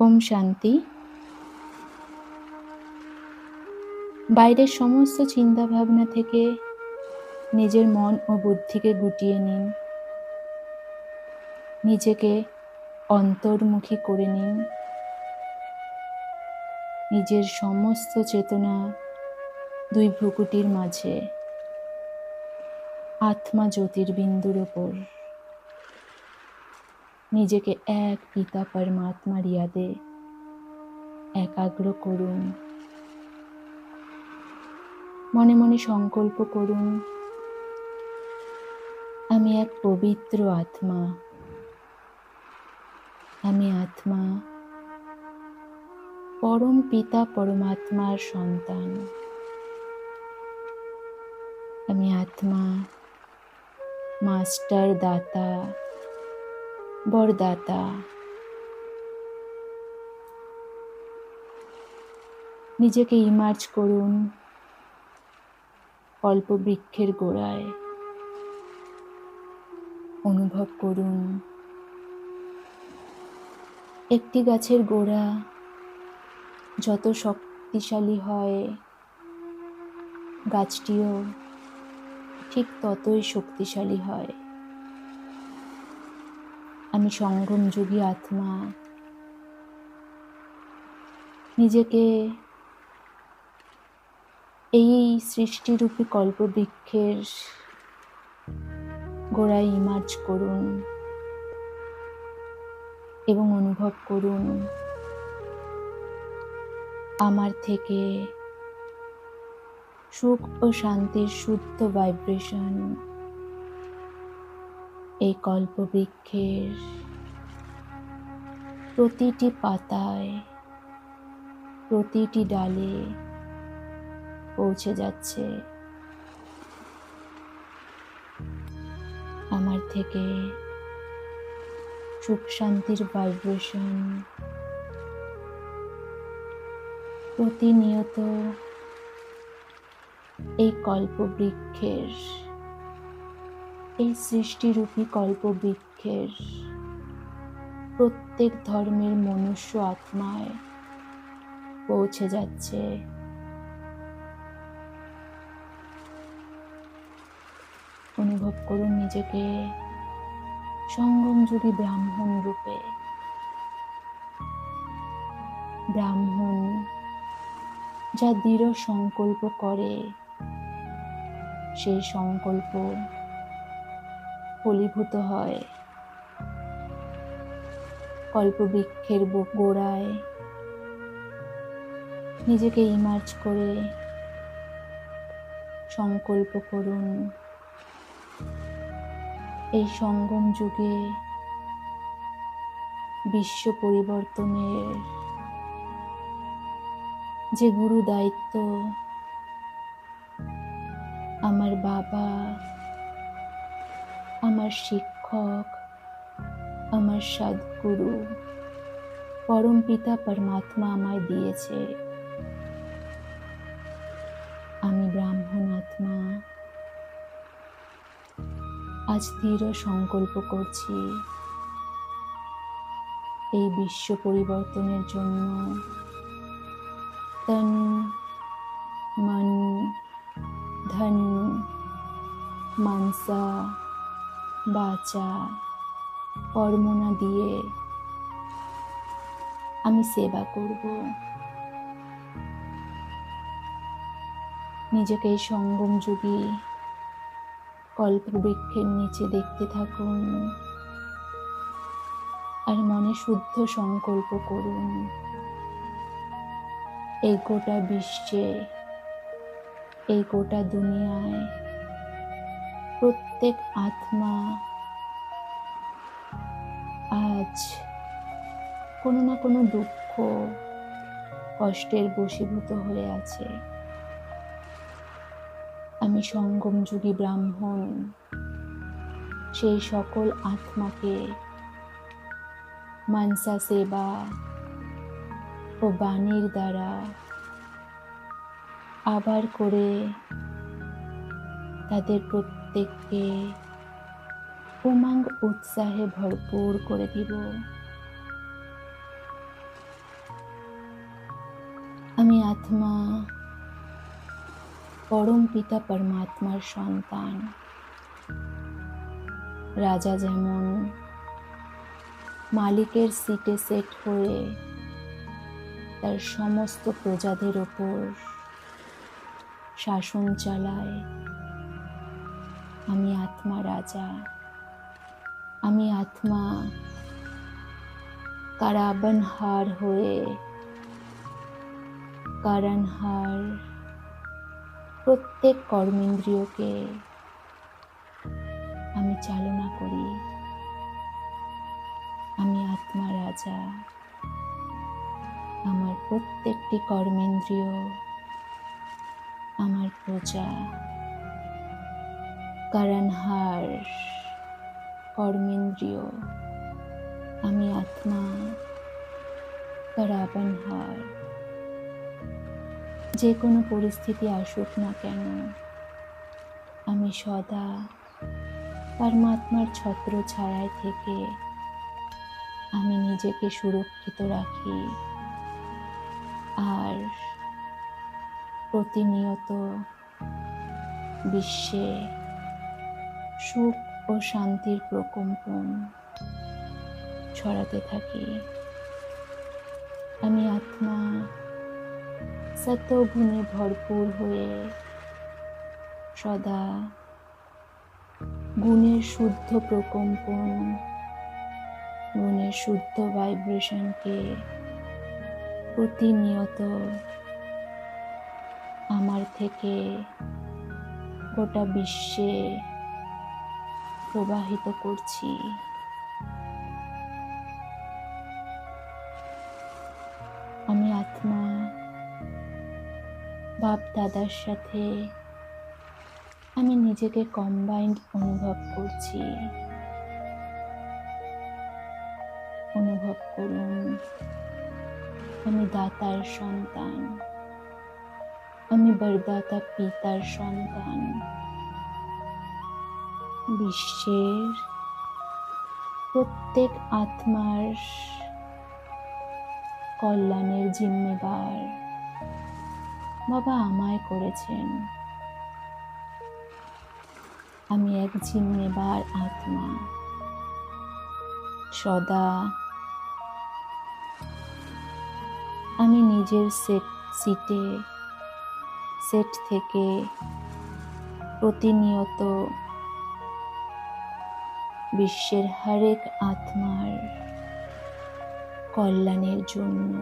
ওম শান্তি। বাইরের সমস্ত চিন্তাভাবনা থেকে নিজের মন ও বুদ্ধিকে গুটিয়ে নিন। নিজেকে অন্তর্মুখী করে নিন। নিজের সমস্ত চেতনা দুই ভ্রুকুটির মাঝে আত্মা জ্যোতির্বিন্দুর ওপর। নিজেকে এক পিতা পরমাত্মার ইয়াদে একাগ্র করুন। মনে মনে সংকল্প করুন, আমি এক পবিত্র আত্মা। আমি আত্মা, পরম পিতা পরমাত্মার সন্তান। আমি আত্মা, মাস্টার দাতা। বরদাতা। নিজেকে ইমার্জ করুন কল্পবৃক্ষের গোড়ায়। অনুভব করুন একটি গাছের গোড়া যত শক্তিশালী হয়, গাছটিও ঠিক ততই শক্তিশালী হয়। আমি সঙ্গম যোগী আত্মা। নিজেকে এই সৃষ্টিরূপী কল্পবৃক্ষের গোড়ায় ইমার্জ করুন এবং অনুভব করুন আমার থেকে সুখ ও শান্তির শুদ্ধ ভাইব্রেশন এই কল্পবৃক্ষের প্রতিটি পাতায়, প্রতিটি ডালে পৌঁছে যাচ্ছে আমার থেকে সুখ শান্তির ভাইব্রেশন প্রতিনিয়ত এই কল্পবৃক্ষের এই সৃষ্টিরূপী কল্পবৃক্ষের প্রত্যেক ধর্মের মনুষ্য আত্মায় পৌঁছে যাচ্ছে। অনুভব করুন নিজেকে সঙ্গমযোগী ব্রাহ্মণ রূপে। ব্রাহ্মণ যা দৃঢ় সংকল্প করে, সেই সংকল্প ফলীভূত হয়। কল্পবৃক্ষের গোড়ায় নিজেকে ইমার্জ করে সংকল্প করুন। এই সঙ্গম যুগে বিশ্ব পরিবর্তনের যে গুরু দায়িত্ব, আমার বাবা আমার শিক্ষক, আমার সদ্গুরু, পরম পিতা পরমাত্মা আমায় দিয়েছে। আমি ব্রাহ্মণ আত্মা। আজ দৃঢ় সংকল্প করছি এই বিশ্ব পরিবর্তনের জন্য। তন বাচা, কর্মনা দিয়ে আমি সেবা করব। নিজেকে সঙ্গম যুগী কল্পবৃক্ষের নিচে দেখতে থাকুন আর মনে শুদ্ধ সংকল্প করুন। এই গোটা বিশ্বে, এই গোটা দুনিয়ায় প্রত্যেক আত্মা আজ কোনো না কোনো দুঃখ, কষ্টের বশীভূত হয়ে আছে। আমি সঙ্গম যুগী ব্রাহ্মণ, সেই সকল আত্মাকে মানসা সেবা ও বাণীর দ্বারা আবার করে তাদের প্রত্যেককে উমাঙ্গ উৎসাহে ভরপুর করে দিব। আমি আত্মা, পরম পিতা পরমাত্মার সন্তান। রাজা যেমন মালিকের সিটে সেট হয়ে তার সমস্ত প্রজাদের ওপর শাসন চালায় আমি আত্মা রাজা। আমি আত্মা। কারাবনহার হয়ে কারণহার প্রত্যেক কর্মেন্দ্রিয়কে আমি চালনা করি। আমি আত্মা রাজা। আমার প্রত্যেকটি কর্মেন্দ্রিয়, আমার প্রজা। কারণহার কর্মেন্দ্রিয়, আমি আত্মা কারাবনহার যে কোনো পরিস্থিতি আসুক না কেন, আমি সদা পরমাত্মার ছত্র ছায়ায় থেকে আমি নিজেকে সুরক্ষিত রাখি। আর প্রতিনিয়ত বিশ্বে সুখ ও শান্তির প্রকম্পন ছড়াতে থাকি। আমি আত্মা, সত্যগুণে ভরপুর হয়ে সদা গুণের শুদ্ধ প্রকম্পন গুণের শুদ্ধ ভাইব্রেশনকে প্রতিনিয়ত আমার থেকে গোটা বিশ্বে প্রবাহিত করছি। আমি আত্মা, বাপ দাদার সাথে আমি নিজেকে কম্বাইন্ড অনুভব করছি। অনুভব করুন, আমি দাতার সন্তান, আমি বরদাতা পিতার সন্তান। বিশ্বের প্রত্যেক আত্মার কল্যাণের জিম্মেবার বাবা আমায় করেছেন। আমি এক জিম্মেবার আত্মা। সদা আমি নিজের সেট, সিটে, সেট থেকে প্রতিনিয়ত বিশ্বের হরেক আত্মার কল্যাণের জন্য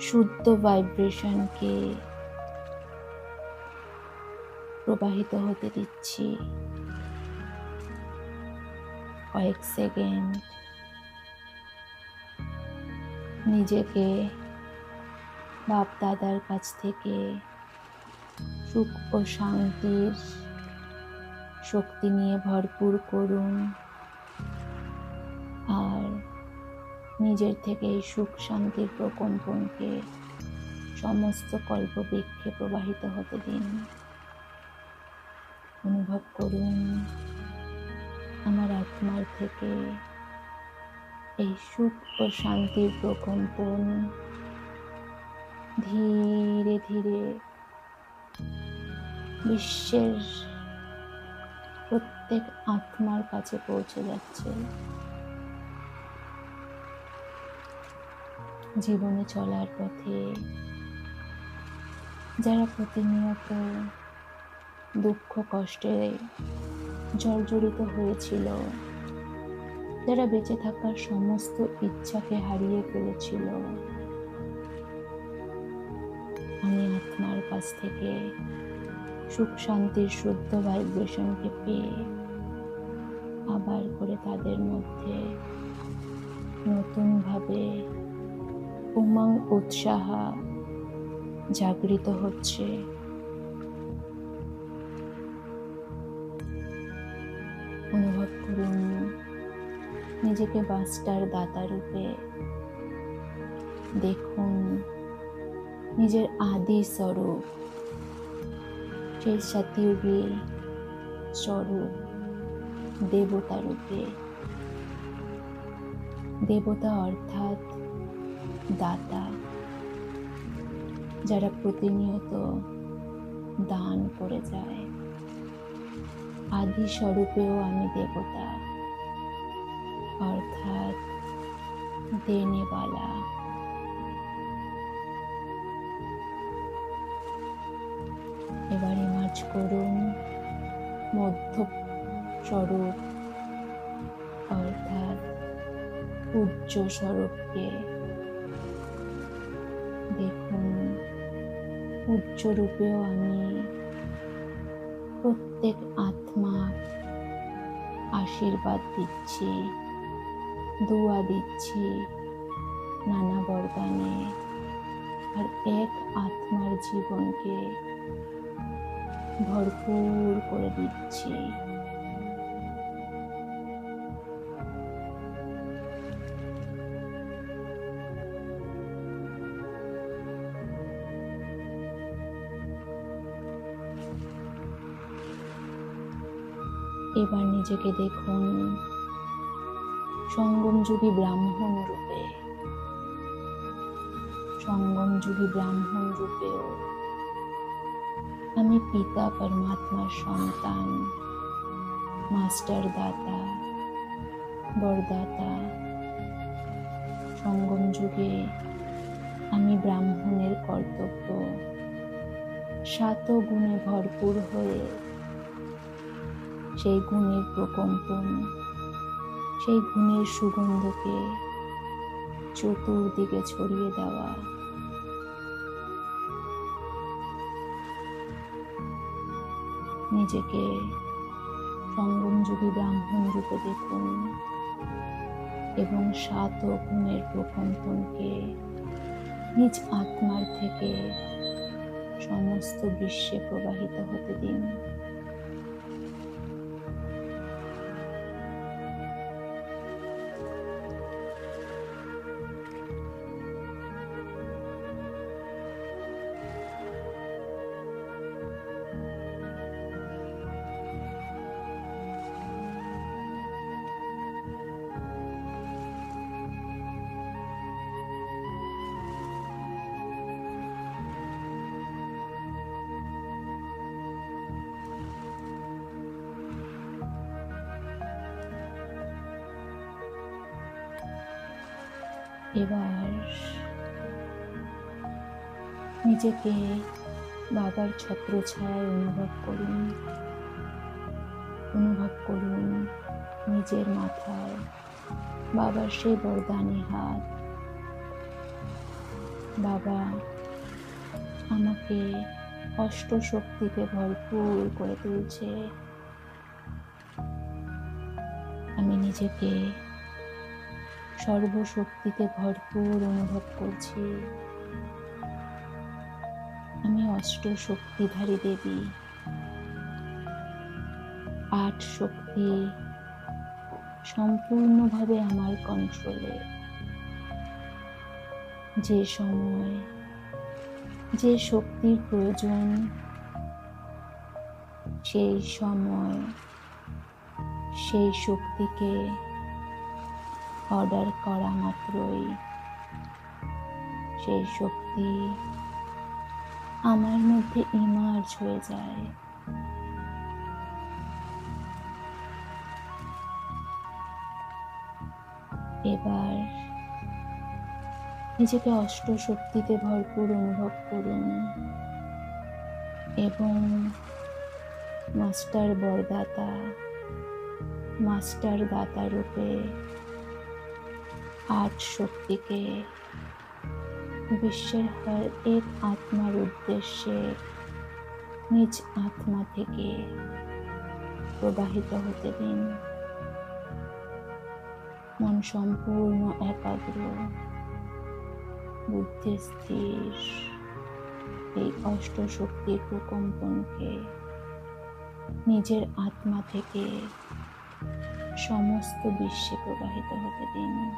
শুদ্ধ ভাইব্রেশনকে প্রবাহিত হতে দিচ্ছি। কয়েক সেকেন্ড। নিজেকে বাপ দাদার কাছ থেকে সুখ ও শান্তির শক্তি নিয়ে ভরপুর করুন। আর নিজের থেকে এই সুখ শান্তির প্রকম্পনকে সমস্ত কল্পবৃক্ষে প্রবাহিত হতে দিন। অনুভব করুন আমার আত্মার থেকে এই সুখ ও শান্তির প্রকম্পন। ধীরে ধীরে বিশ্বের প্রত্যেক আত্মার কাছে পৌঁছে যাচ্ছে। জীবনে চলার পথে যারা প্রতিনিয়ত দুঃখ, কষ্টে জর্জরিত হয়েছিল, যারা বেঁচে থাকার সমস্ত ইচ্ছাকে হারিয়ে ফেলেছিল, আমি আত্মার কাছ থেকে সুখ, শান্তির, শুদ্ধ ভাইব্রেশনকে পেয়ে আবার করে তাদের মধ্যে নতুনভাবে উমাং উৎসাহ জাগৃত হচ্ছে। অনুভব করুন, নিজেকে বাস্টার দাতা রূপে দেখুন, নিজের আদি স্বরূপ, সেই সতযুগী স্বরূপ। দেবতা রূপে। দেবতা অর্থাৎ দাতা, যারা প্রতিনিয়ত দান করে যায়। আদি স্বরূপেও আমি দেবতা, অর্থাৎ দেনেওয়ালা এবার ইমাজ করুন মধ্য স্বরূপ, অর্থাৎ পূজ্য স্বরূপকে দেখুন। পূজ্য রূপেও আমি প্রত্যেক আত্মা আশীর্বাদ দিচ্ছি, দোয়া দিচ্ছি নানা বরদানে। আর এক আত্মার জীবনকে ভরপুর করে দিচ্ছি। এবার নিজেকে দেখুন সঙ্গমযুগী ব্রাহ্মণ রূপে। সঙ্গমযুগী ব্রাহ্মণ রূপেও আমি পিতা পরমাত্মার সন্তান, মাস্টার দাতা, বরদাতা। সঙ্গম যুগে আমি ব্রাহ্মণের কর্তব্য। সাত গুণে ভরপুর হয়ে সেই গুণের প্রকম্পন সেই গুণের সুগন্ধকে চতুর্দিকে ছড়িয়ে দেওয়া। নিজেকে সঙ্গমযোগী ব্রাহ্মণ রূপে দেখুন এবং সাত গুণের প্রকম্পনকে নিজ আত্মার থেকে সমস্ত বিশ্বে প্রবাহিত হতে দিন। এবার নিজেকে বাবার ছত্রছায়ায় অনুভব করুন। অনুভব করুন নিজের মাথায় বাবার সেই বরদানি হাত। বাবা, আমাকে অষ্ট শক্তিতে ভরপুর করে তুলছে। আমি নিজেকে সর্বশক্তিতে ভরপুর অনুভব করছি। আমি অষ্ট শক্তিধারী দেবী। আট শক্তি সম্পূর্ণভাবে আমার কন্ট্রোলে যে সময়, যে শক্তির প্রয়োজন, সেই সময়, সেই শক্তিকে অর্ডার করা মাত্রই। সেই শক্তি আমার মধ্যে ইমার্জ হয়ে যায়। এবার নিজেকে অষ্ট শক্তিতে ভরপুর অনুভব করুন এবং মাস্টার বরদাতা মাস্টার দাতা রূপে আট শক্তিকে বিশ্বের হর এক আত্মার উদ্দেশ্যে নিজ আত্মা থেকে প্রবাহিত হতে দিন। মন সম্পূর্ণ একাগ্র, বুদ্ধি স্থির। এই অষ্ট শক্তির প্রকম্পনকে নিজের আত্মা থেকে সমস্ত বিশ্বে প্রবাহিত হতে দিন।